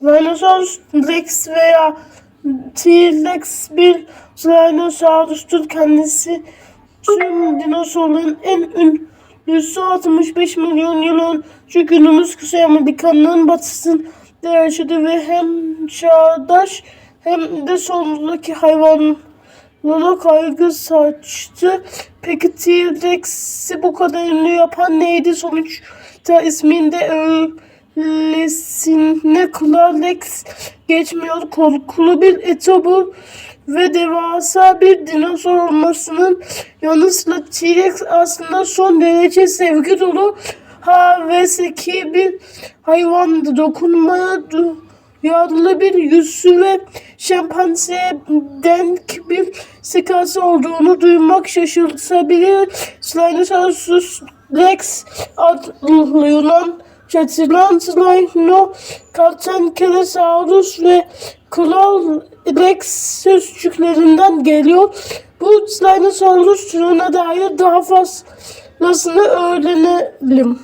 Tyrannosaurus Rex veya T-Rex bir Tyrannosaurus'tur. Kendisi tüm dinozorların en ünlüsü 65 milyon yıl önce günümüz Kuzey Amerika'nın batısında yaşadı ve hem çağdaş hem de sonraki hayvanlara kaygı saçtı. Peki T-Rex'i bu kadar ünlü yapan neydi? Sonuçta isminde öylesine Clarlex geçmiyor. Korkulu bir etobu ve devasa bir dinozor olmasının yanı sıra T-Rex aslında son derece sevgi dolu ha ve zeki bir hayvandı. Dokunmaya duyarlı bir yüzü ve şempanzeye denk bir zekası olduğunu duymak şaşırtabilir. Tyrannosaurus Rex adlı Yunan Cetilantrino, Carchancleosaurus ve Kral Rex sözcüklerinden geliyor. Bu Tyrannosaurus türüne dair daha fazlasını öğrenelim.